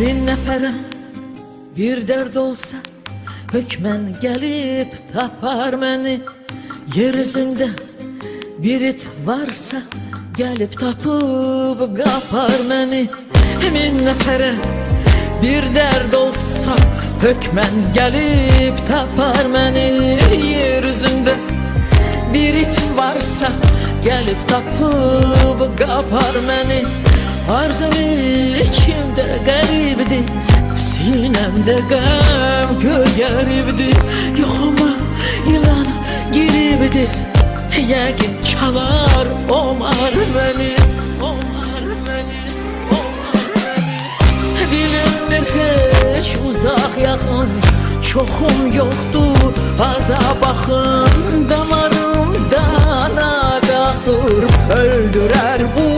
Min nəfərə bir dərd olsa Hökmən gəlib tapar məni Yer üzündə bir it varsa Gəlib tapıb qapar məni Min nəfərə bir dərd olsa Hökmən gəlib tapar məni Yer üzündə bir it varsa Gelip tapıp kapar beni. Garibdi Sinemde gam gölgeribdi Yok ama yılan giribdi. Yəqin çalar omar beni Omar beni, omar beni. Bilinmir hiç uzak yakın? Çoxum yoktu aza baxın Damarımdan adaxır Öldürər bu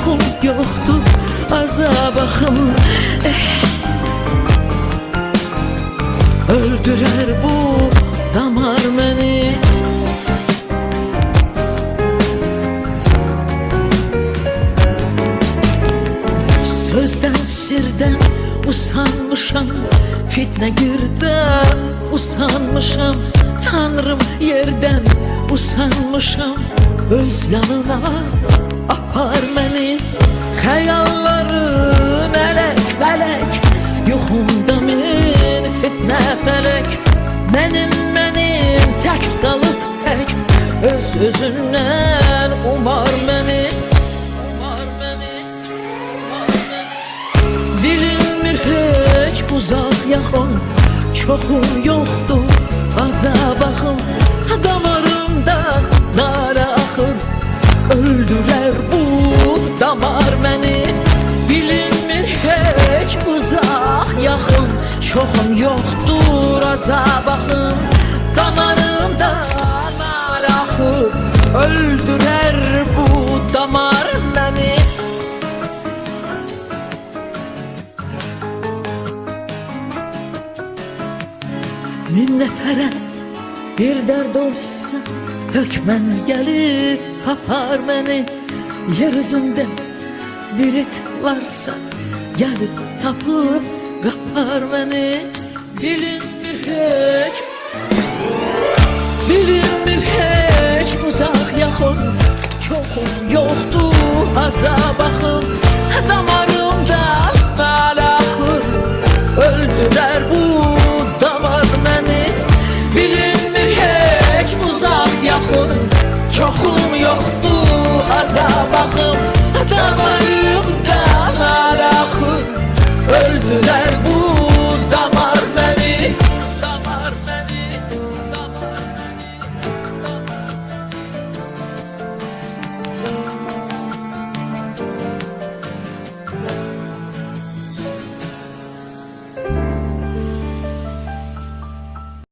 Çoxum yoktu aza baxım eh. Öldürər bu damar məni Sözden sirden usanmışam Fitne girden usanmışam Tanrım yerden usanmışam. Öz yanına apar beni. Hayalları melek melek Yuxumda min fitne felek. Benim benim tek kalıp tek Öz özünden uzaq yaxın Çoxum yoxdur aza baxım. Damarımda nara axır Öldürər bu damar məni. Bilinmir heç uzaq yaxın Çoxum yoxdur aza baxım. Damarımda Min nəfərə bir dərd olsa Hökmən gəlib tapar məni Yer üzündə bir it varsa Gəlib tapıb qapar məni Bilinmir heç Bilinmir heç uzaq yaxın Çoxum yoxdur aza baxın